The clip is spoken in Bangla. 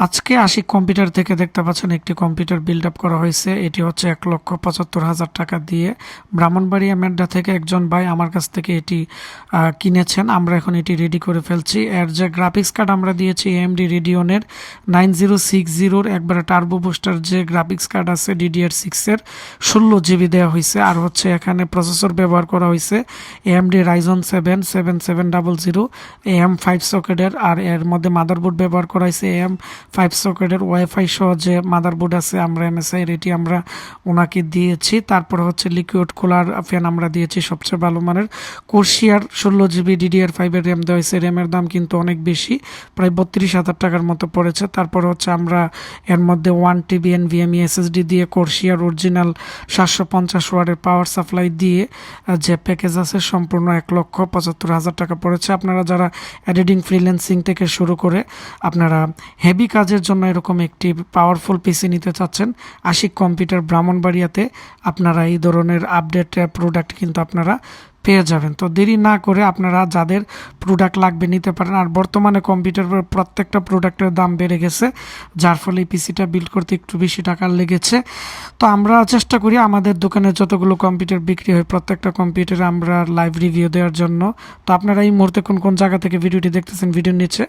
আজকে আশিক কম্পিউটার থেকে দেখতে পাচ্ছেন একটি কম্পিউটার বিল্ড আপ করা হয়েছে। এটি হচ্ছে এক লক্ষ পঁচাত্তর হাজার টাকা দিয়ে। ব্রাহ্মণবাড়িয়া মেড্ডা থেকে একজন ভাই আমার কাছ থেকে এটি কিনেছেন। আমরা এখন এটি রেডি করে ফেলছি। এর যে গ্রাফিক্স কার্ড আমরা দিয়েছি এমডি রেডিওনের নাইন জিরো সিক্স জিরোর একবারে টার্বো বুস্টার যে গ্রাফিক্স কার্ড আছে ডিডিআর সিক্সের ষোলো জিবি দেওয়া হয়েছে। আর হচ্ছে এখানে প্রসেসর ব্যবহার করা হয়েছে M AMD Ryzen seven seven seven double zero M five সকেটের আর এর মধ্যে মাদারবোর্ড ব্যবহার করা হয়েছে এম ফাইভ সকেটের ওয়াইফাই সহ যে মাদারবোর্ড আছে, আমরা এমএসআই এটি আমরা ওনাকে দিয়েছি। তারপর হচ্ছে লিকুইড কুলার ফ্যান আমরা দিয়েছি, সবচেয়ে ভালো মানের। কোর্সিয়ার ষোলো জিবি ডিডিআর ফাইভের র্যাম দেওয়া হয়েছে। র্যামের দাম কিন্তু অনেক বেশি, প্রায় বত্রিশ হাজার টাকার মতো পড়েছে। তারপর হচ্ছে আমরা এর মধ্যে ওয়ান টিবি এনভিএমই এসএসডি দিয়ে কোর্সিয়ার অরিজিনাল সাতশো পঞ্চাশ ওয়ার্ডের পাওয়ার সাপ্লাই দিয়ে যে প্যাকেজ আছে সম্পূর্ণ এক লক্ষ পঁচাত্তর হাজার টাকা পড়েছে। আপনারা যারা এডিটিং ফ্রিল্যান্সিং থেকে শুরু করে, আপনারা হেভি কাজের জন্য এরকম একটি পাওয়ারফুল পিসি নিতে চাচ্ছেন, আশিক কম্পিউটার ব্রাহ্মণবাড়িয়াতে আপনারা এই ধরনের আপডেট প্রোডাক্ট কিন্তু আপনারা পেয়ে যাবেন। তো দেরি না করে আপনারা যাদের প্রোডাক্ট লাগবে নিতে পারেন। আর বর্তমানে কম্পিউটারের প্রত্যেকটা প্রোডাক্টের দাম বেড়ে গেছে, যার ফলে পিসিটা বিল্ড করতে একটু বেশি টাকা লেগেছে। তো আমরা চেষ্টা করি আমাদের দোকানে যতগুলো কম্পিউটার বিক্রি হয়, প্রত্যেকটা কম্পিউটারে আমরা লাইভ রিভিউ দেওয়ার জন্য। তো আপনারা এই মুহূর্তে কোন কোন জায়গা থেকে ভিডিওটি দেখতেছেন ভিডিও নিচে